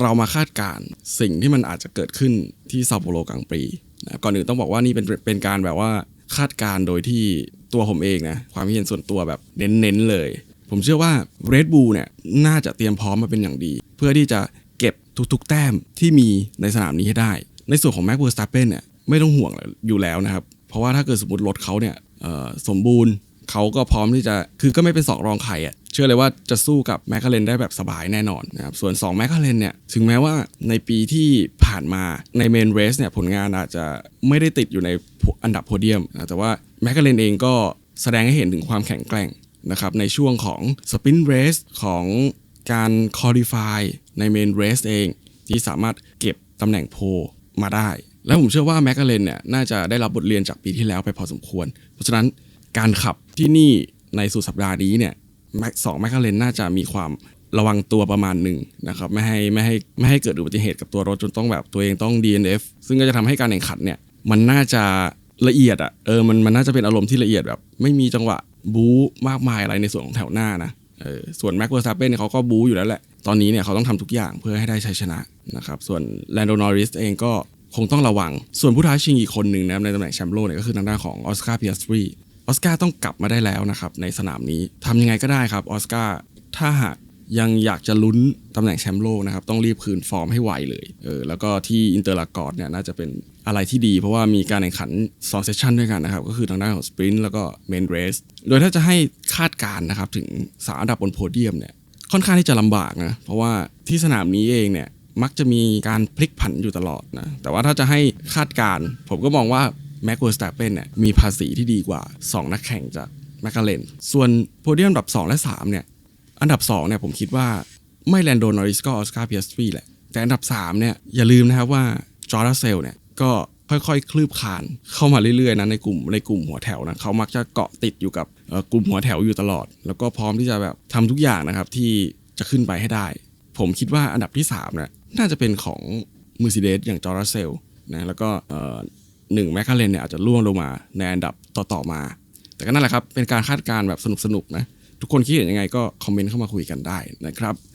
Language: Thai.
เรามาคาดการ์สิ่งที่มันอาจจะเกิดขึ้นที่ซาโปโรกลางปีนะก่อนอื่นต้องบอกว่านี่เป็นเป็นการแบบว่าคาดการ์โดยที่ตัวผมเองนะความคิดเห็นส่วนตัวแบบเน้นๆเลย ผมเชื่อว่า Red Bull เนี่ยน่าจะเตรียมพร้อมมาเป็นอย่างดี เพื่อที่จะเก็บทุกๆ แต้มที่มีในสนามนี้ให้ได้ ในส่วนของ Max Verstappen เนี่ยไม่ต้องห่วงอยู่แล้วนะครับ เพราะว่าถ้าเกิดสมมติรถเขาเนี่ยสมบูรณ์เขาก็พร้อมที่จะคือก็ไม่เป็นสองรองใครอะ เชื่อเลยว่าจะสู้กับแมคคาเรนได้แบบสบายแน่นอนนะครับส่วน2แมคคาเรนเนี่ยถึงแม้ว่าในปีที่ผ่านมาในเมนเรสเนี่ยผลงานอาจจะไม่ได้ติดอยู่ในอันดับโพเดียมนะแต่ว่าแมคคาเรนเองก็แสดงให้เห็นถึงความแข็งแกร่งนะครับในช่วงของสปินเรสของการคอลี่ฟายในเมนเรสเอง ที่สามารถเก็บตำแหน่งโพมาได้ แล้วผมเชื่อว่าแมคคาเรนเนี่ยน่าจะได้รับบทเรียนจากปีที่แล้วไปพอสมควร เพราะฉะนั้นการขับที่นี่ในสุดสัปดาห์นี้เนี่ย สองแมคคาเรนน่าจะมีความระวังตัวประมาณหนึ่งนะครับไม่ให้ไม่ให้ไม่ให้เกิดอุบัติเหตุกับตัวรถจนต้องแบบตัวเองต้อง DNF ซึ่งก็จะทำให้การแข่งขันเนี่ยมันน่าจะละเอียดอะ่ะเออมันมันน่าจะเป็นอารมณ์ที่ละเอียดแบบ ไม่มีจังหวะบู๊มากมายอะไรในส่วนของแถวหน้านะเออส่วนแม็กเวอร์ซาเปนเนี่ยเขาก็บู๊อยู่แล้วแหละ ตอนนี้เนี่ยเขาต้องทำทุกอย่างเพื่อให้ได้ชัยชนะนะครับส่วนแลนโดนอริสเองก็คงต้องระวัง ส่วนผู้ท้าชิงอีกคนหนึ่งนะครับในตำแหน่งแชมป์โลกเนี่ยก็คือทางด้านของออสการ์เพียสตรี ออสการ์ต้องกลับมาได้แล้วนะครับในสนามนี้ทำยังไงก็ได้ครับออสการ์ถ้าหากยังอยากจะลุ้นตำแหน่งแชมป์โลกนะครับต้องรีบคืนฟอร์มให้ไวเลยเออแล้วก็ที่อินเตอร์ลากอร์ดเนี่ยน่าจะเป็นอะไรที่ดี เพราะว่ามีการแข่งขัน2เซสชันด้วยกันนะครับก็คือทางด้านของสปรินต์แล้วก็เมนเรสโดยถ้าจะให้คาดการณ์นะครับถึงสามอันดับบนโพเดียมเนี่ยค่อนข้างที่จะลำบากนะเพราะว่าที่สนามนี้เองเนี่ยมักจะมีการพลิกผันอยู่ตลอดนะแต่ว่าถ้าจะให้คาดการณ์ผมก็มองว่า แม็กเวอร์สแตปเปนเนี่ยมีภาษีที่ดีกว่า 2 นักแข่งจากแมคคาเรนส่วนโพเดียมอันดับ 2 และ 3 เนี่ย อันดับ 2 เนี่ยผมคิดว่าไม่แลนโดนอริสก็ออสการ์เพียสตรีแหละ แต่อันดับ 3 เนี่ย อย่าลืมนะครับว่าจอร์ดเซลเนี่ยก็ค่อยๆ คลืบคานเข้ามาเรื่อยๆนะในกลุ่มในกลุ่มหัวแถวนะเขามักจะเกาะติดอยู่กับกลุ่มหัวแถวอยู่ตลอด แล้วก็พร้อมที่จะแบบทำทุกอย่างนะครับที่จะขึ้นไปให้ได้ ผมคิดว่าอันดับที่3เนี่ยน่าจะเป็นของ Mercedes อย่างจอร์ดเซลนะแล้วก็ หนึ่งแมคคาเรนเนี่ยอาจจะล่วงลงมาในอันดับต่อๆมา แต่ก็นั่นแหละครับเป็นการคาดการณ์แบบสนุกๆนะทุกคนคิดเห็นยังไงก็คอมเมนต์เข้ามาคุยกันได้นะครับ